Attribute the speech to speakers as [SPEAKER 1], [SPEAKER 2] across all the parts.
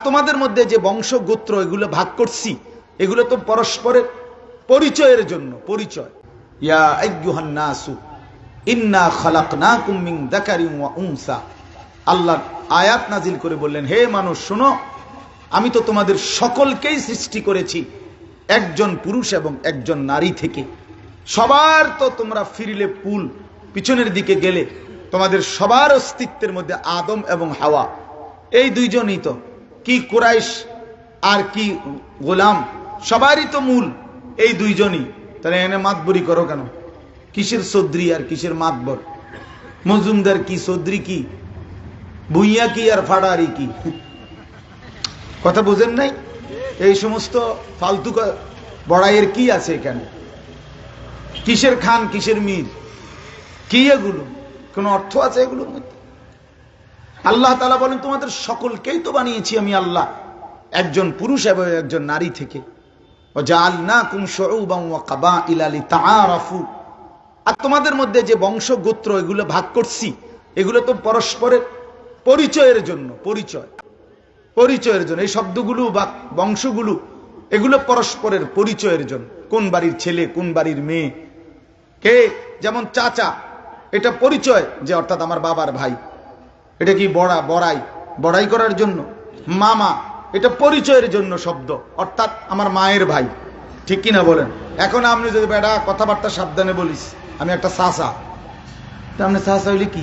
[SPEAKER 1] তোমাদের মধ্যে যে বংশ গোত্র এগুলো ভাগ করছি, এগুলো তো পরস্পরের পরিচয়ের জন্য, পরিচয়। আল্লাহ আয়াত নাজিল করে বললেন, হে মানুষ, শোনো, আমি তো তোমাদের সকলকেই সৃষ্টি করেছি, একজন পুরুষ এবং একজন নারী থেকে। সবার তো তোমরা ফিরিলে পুল, পিছনের দিকে গেলে তোমাদের সবার অস্তিত্বের মধ্যে আদম এবং হাওয়া। এই দুইজনই তো। কি কুরাইশ আর কি গোলাম? সবারই তো মূল, এই দুইজনই। তাহলে এনে মাতবরি করো কেন? কিসের সদ্রি আর কিসের মাতবর মজুমদার কি, সদ্রি কি? ভুইয়া কি আর ফাড়ারি কি? কথা বুঝেন নাই? এই সমস্ত ফালতু বড়াইয়ের কি আছে এখানে? কিসের খান, কিসের মীর? কি এগুলো? কোনো অর্থ আছে এগুলোর মধ্যে? আল্লাহ তালা বলেন, তোমাদের সকলকেই তো বানিয়েছি আমি আল্লাহ। একজন পুরুষ এবং একজন নারী থেকে। আর তোমাদের মধ্যে যে বংশ গোত্র এগুলো ভাগ করছি, এগুলো তো পরস্পরের পরিচয়ের জন্য, পরিচয়। পরিচয়ের জন্য, এই শব্দগুলো বা বংশগুলো, এগুলো পরস্পরের পরিচয়ের জন্য। কোন বাড়ির ছেলে, কোন বাড়ির মেয়ে। কে? যেমন চাচা, এটা পরিচয় যে অর্থাৎ আমার বাবার ভাই। এটা কি বড়া, বড়াই? বড়াই করার জন্য? মামা, এটা পরিচয়ের জন্য শব্দ। অর্থাৎ আমার মায়ের ভাই। ঠিক কিনা বলেন? এখন আপনি যদি বেটা কথাবার্তা সাবধানে বলিস, আমি একটা সাসা। তা আপনি সাসা হইলে কি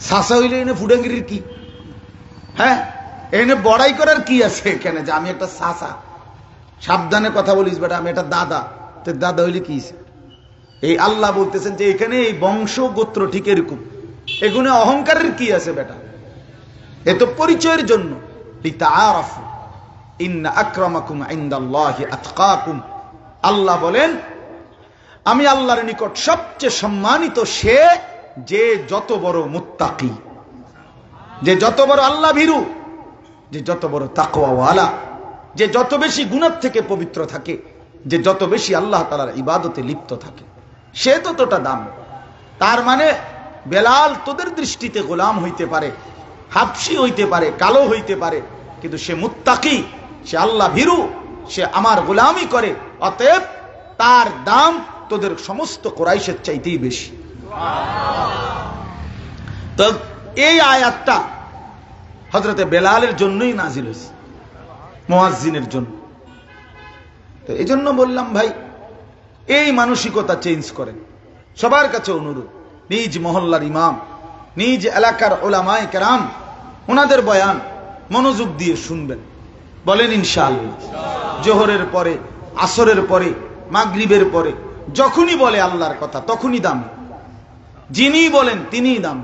[SPEAKER 1] সাসা হইলে এনে ফুডাঙ্গিরির কি? হ্যাঁ? এনে বড়াই করার কি আছে এখানে? যে আমি একটা সাসা। সাবধানে কথা বলিস বেটা আমি একটা দাদা। তো দাদা হইলে কি এই আল্লাহ বলতেছেন যে এখানে এই বংশ গোত্র ঠিক এরকম। এগুলো অহংকারের কি আছে বেটা? এ তো পরিচয়ের জন্য। আল্লাহ বলেন, আমি আল্লাহর নিকট সবচেয়ে সম্মানিত সে যে যত বড় মুত্তাকি, যে যত বড় আল্লাহ ভীরু, যে যত বড় তাকওয়াওয়ালা, যে যত বেশি গুণার থেকে পবিত্র থাকে, যে যত বেশি আল্লাহ তালার ইবাদতে লিপ্ত থাকে। সে ততটা দাম। তার মানে বেলাল তোদের দৃষ্টিতে গোলাম হইতে পারে, হাফসি হইতে পারে, কালো হইতে পারে, কিন্তু সে মুত্তাকি, সে আল্লাহ ভীরু, সে আমার গোলামি করে, অতএব তার দাম তোদের সমস্ত কোরাইশের চাইতেই বেশি। তো এই আয়াতটা হজরতে বেলালের জন্যই নাজিল হয়েছে মোয়াজিনের জন্য। তো এই জন্য বললাম ভাই, এই মানসিকতা চেঞ্জ করেন, সবার কাছে অনুরোধ। নিজ মহল্লার ইমাম, নিজ এলাকার ওলামায় কেরাম ওনাদের বয়ান মনোযোগ দিয়ে শুনবেন। বলেন ইনশাআল্লাহ, জোহরের পরে, আসরের পরে, মাগরিবের পরে, যখনই বলে আল্লাহর কথা, তখনই দাম। যিনি বলেন, তিনিই দাম।